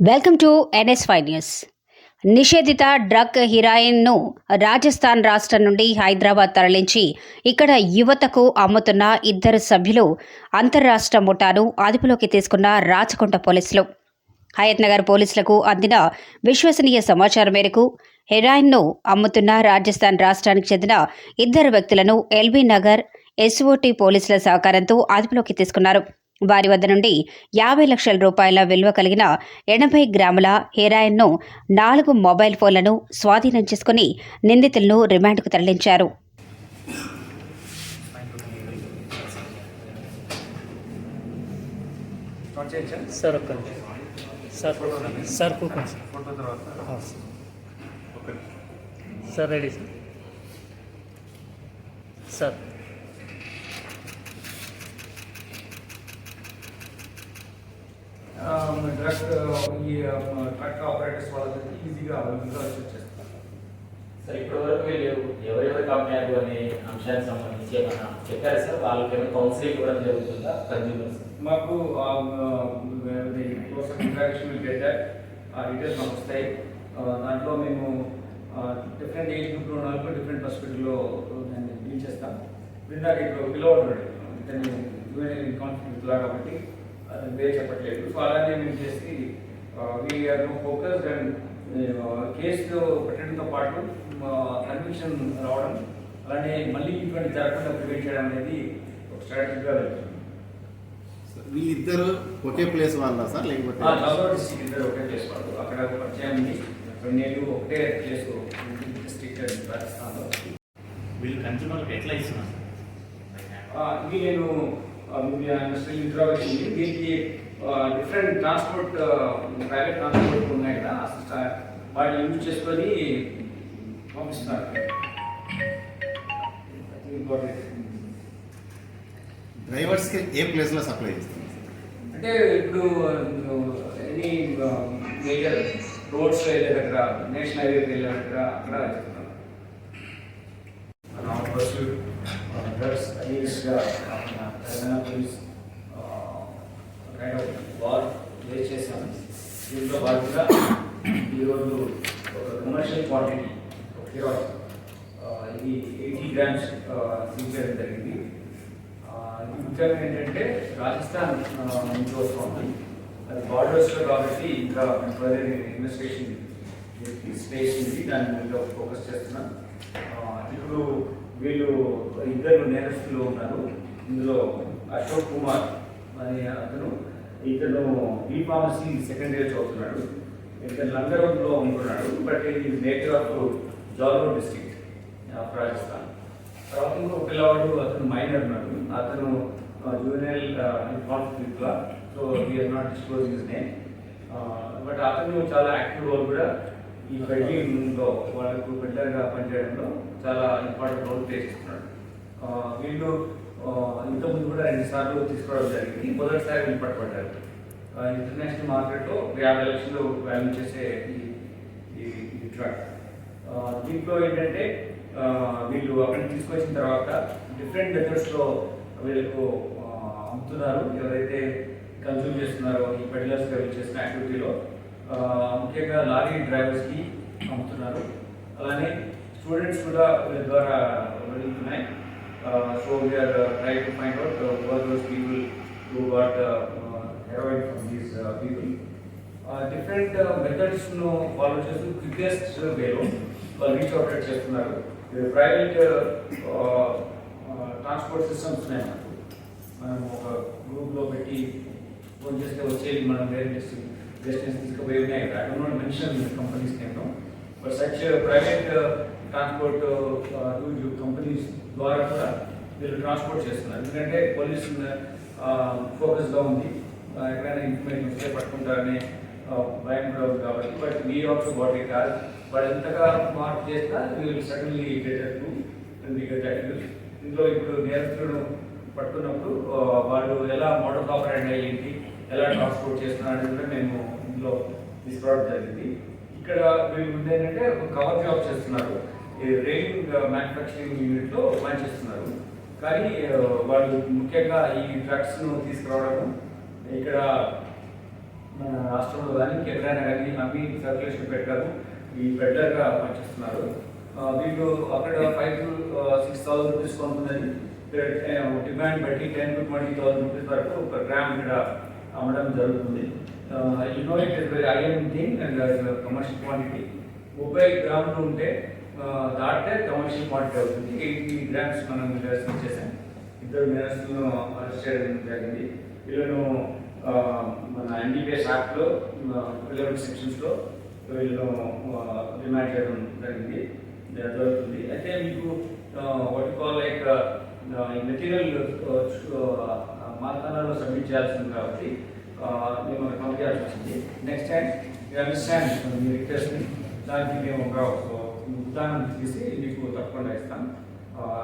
Welcome to NSY news. నిషేధిత drug హిరాయిన్ను రాజస్థాన్ రాష్ట్రం నుండి హైదరాబాద్ తరలించి ఇక్కడ యువతకు అమ్ముతున్న ఇద్దరు సభ్యులు అంతర్రాష్ట్ర ముఠాను అదుపులోకి తీసుకున్న రాచకొండ పోలీసులు. హయత్ నగర్ పోలీసులకు అందిన విశ్వసనీయ సమాచారం మేరకు హెరాయిన్ను అమ్ముతున్న రాజస్థాన్ రాష్ట్రానికి చెందిన ఇద్దరు వ్యక్తులను ఎల్బీ నగర్ ఎస్ఓటీ పోలీసుల సహకారంతో అదుపులోకి తీసుకున్నారు. వారి వద్ద నుండి యాభై లక్షల రూపాయల విలువ కలిగిన ఎనభై గ్రాముల హెరాయిన్ను నాలుగు మొబైల్ ఫోన్లను స్వాధీనం చేసుకుని నిందితులను రిమాండ్కు తరలించారు. Sir sir sir sir. Sir ready sir. Sir drug ఈ ట్రక్ ఆపరేటర్స్ వాళ్ళకి ఈజీగా అవైలబుల్గా వచ్చేస్తారు సార్ ఇప్పటి వరకు వీళ్ళు ఎవరెవరికి అమ్మారు అనే అంశానికి సంబంధించి ఏమన్నా చెప్పారు సార్? వాళ్ళకి ఏమైనా కౌన్సిలింగ్ ఇవ్వడం జరుగుతుందా? కన్జ్యూమర్స్ మాకు ఇంట్రాక్షన్ విల్ గెట్ దట్ ఆ డీటెయిల్స్ మాకు వస్తాయి. దాంట్లో మేము డిఫరెంట్ ఏజ్ గ్రూప్లో ఉన్న వాళ్ళకి డిఫరెంట్ హాస్పిటల్లో దాన్ని డీల్ చేస్తాం ఇందాక ఇప్పుడు పిలవడు దాన్ని కాన్ఫ్లిక్ట్ లా కాబట్టి అది వేరే చెప్పట్లేదు. సో అలానే మేము చేసి వీఆర్ ఫోకస్ అండ్ కేసు పెట్టడంతో పాటు కన్విక్షన్ రావడం అలానే మళ్ళీ ఇటువంటి జరగకుండా ప్రివెంట్ చేయడం అనేది ఒక స్ట్రాటజీగా వెళ్తుంది. వీళ్ళిద్దరు ఒకే ప్లేస్ వాళ్ళ సార్? లేకపోతే డిస్ట్రిక్ట్ ఇద్దరు ఒకే ప్లేస్ వాళ్ళు. అక్కడ పరిచయం ఉంది. నేను ఒకటే ప్లేస్ డిస్ట్రిక్ట్ రాజస్థాన్లో. వీళ్ళు కన్జ్యూమర్లకు ఎట్లా ఇస్తున్నారు? ఆ, ఇది నేను ఇంట్రోగేషన్ ఉంది. దీనికి డిఫరెంట్ ట్రాన్స్పోర్ట్ ప్రైవేట్ ట్రాన్స్పోర్ట్ ఉన్నాయి కదా. అసలు వాటిని యూజ్ చేసుకొని పంపిస్తున్నారు. డ్రైవర్స్కి ఏ ప్లేస్లో సప్లై చేస్తారు? అంటే ఇప్పుడు ఎనీ మేజర్ రోడ్స్ వెళ్ళే దగ్గర నేషనల్ హైవే వెళ్ళే దగ్గర అక్కడ వెళ్తున్నాం bus drugs Telangana police kind of war race చేశాము దీంట్లో భాగంగా ఈరోజు ఒక కమర్షియల్ క్వాంటిటీ హీరోయిన్ ఇది ఎయిటీ గ్రామ్స్ తీసుకోవడం జరిగింది ముఖ్యంగా ఏంటంటే రాజస్థాన్ ఆ, నుంచి వస్తుంది అది బార్డర్స్లో కాబట్టి ఇంకా ఫర్దర్ ఇన్వెస్టిగేషన్ స్పేస్ ఉంది దాని మీద ఫోకస్ చేస్తున్నాం ఇప్పుడు వీళ్ళు ఇద్దరు నేరస్తులు ఉన్నారు. ఇందులో అశోక్ కుమార్ అనే అతను ఇతను బీ ఫార్మసీ సెకండ్ ఇయర్ చదువుతున్నాడు. ఇతను లంగరంలో ఉంటున్నాడు బట్ ఇది native of Jalgaon district of Rajasthan. తర్వాత ఇంకో పిల్లవాడు అతను మైనర్ ఉన్నాడు. అతను juvenile conflict so we are not disclose name but అతను చాలా యాక్టివ్ రోల్ కూడా ఈ బెడ్డింగ్లో వాళ్ళకు బిడ్డగా పనిచేయడంలో చాలా ఇంపార్టెంట్ రోల్ ప్లే చేస్తున్నాడు. వీళ్ళు ఇంతకుముందు కూడా రెండు సార్లు తీసుకోవడం జరిగింది. మొదటిసారి ఇంపార్ట్ పడ్డారు ఇంటర్నేషనల్ మార్కెట్లో యాభై లక్షలు వాల్యూ చేసే ఈ- ట్రక్. దీంట్లో ఏంటంటే వీళ్ళు అక్కడికి తీసుకొచ్చిన తర్వాత డిఫరెంట్ మెథడ్స్లో వీళ్ళకు అమ్ముతున్నారు. ఎవరైతే కన్సూమ్ చేస్తున్నారో ఈ పెడ్లర్స్గా చేసిన యాక్టివిటీలో ముఖ్యంగా లారీ డ్రైవర్స్కి అమ్ముతున్నారు. అలానే స్టూడెంట్స్ కూడా వీళ్ళ ద్వారా వెళ్తున్నాయి so we are try to find out where those people who got heroin from these people different మెథడ్స్ను follow చేస్తూ క్విక్కెస్ట్ వేలో uh, వాళ్ళు రీచ్ అవుట్ చేస్తున్నారు. ప్రైవేట్ ట్రాన్స్పోర్ట్ సిస్టమ్స్ ఉన్నాయి మనకు. మనం ఒక గ్రూప్లో పెట్టి ఫోన్ చేస్తే వచ్చేది మనం వేరే డెస్టినేషన్ తీసుకుపోయి ఉన్నాయి. I don't know mention companies name but such private transport companies ద్వారా కూడా వీళ్ళు ట్రాన్స్పోర్ట్ చేస్తున్నారు. ఎందుకంటే పోలీస్ ఫోకస్గా ఉంది. ఎక్కడైనా ఇన్ఫర్మేషన్ వస్తే పట్టుకుంటారనే భయం కూడా ఉంది కాబట్టి. But we also bought it కాదు వాళ్ళు ఎంతగా మార్క్ చేసినా వీళ్ళు సడన్లీ గెటెడ్ టు ఇందులో ఇప్పుడు నేరస్తులను పట్టుకున్నప్పుడు వాళ్ళు ఎలా మోడల్ ఆపరేట్ అయ్యింది ఎలా ట్రాన్స్పోర్ట్ చేస్తున్నారు అనేది కూడా మేము ఇందులో తీసుకురావడం జరిగింది. ఇక్కడ వీళ్ళు ముందు ఏంటంటే ఒక కవర్ జాబ్ చేస్తున్నారు. ఈ మ్యానుఫ్యాక్చరింగ్ యూనిట్లో పనిచేస్తున్నారు కానీ వాళ్ళు ముఖ్యంగా ఈ డ్రగ్స్ను తీసుకురావడం ఇక్కడ మన రాష్ట్రంలో కానీ ఎక్కడైనా కానీ అవి సర్క్యులేషన్ పెట్టారు. ఈ బెటర్గా పనిచేస్తున్నారు వీళ్ళు అక్కడ five to six thousand rupees కొంటుందని demand బట్టి ten to twenty thousand rupees వరకు ఒక గ్రామ్ ఇక్కడ అమ్మడం జరుగుతుంది. You it is very in thing and commercial quantity ముప్పై గ్రాములు ఉంటే దాటితే కమర్షియల్ క్వాంటిటీ అవుతుంది. ఎయిటీ గ్రామ్స్ మనం అరెస్ట్ చేసాం ఇద్దరు నేరస్తులను అరెస్ట్ చేయడం జరిగింది. వీళ్ళను మన ఎన్డీపీఎస్ యాక్ట్లో రిలవెంట్ సెక్షన్స్లో వీళ్ళను డిమాండ్ చేయడం జరిగింది. జరుగుతుంది. అయితే మీకు వాట్ కాల్ లైక్ మెటీరియల్ మార్కానాలో సబ్మిట్ చేయాల్సింది కాబట్టి మిమ్మల్ని మేము పంపించాల్సి వచ్చింది. నెక్స్ట్ టైం యూ అండర్స్టాండ్ మీ రిక్వెస్ట్ని దానికి మేము ఒక ఉదాహరణ తీసి మీకు తప్పకుండా ఇస్తాం.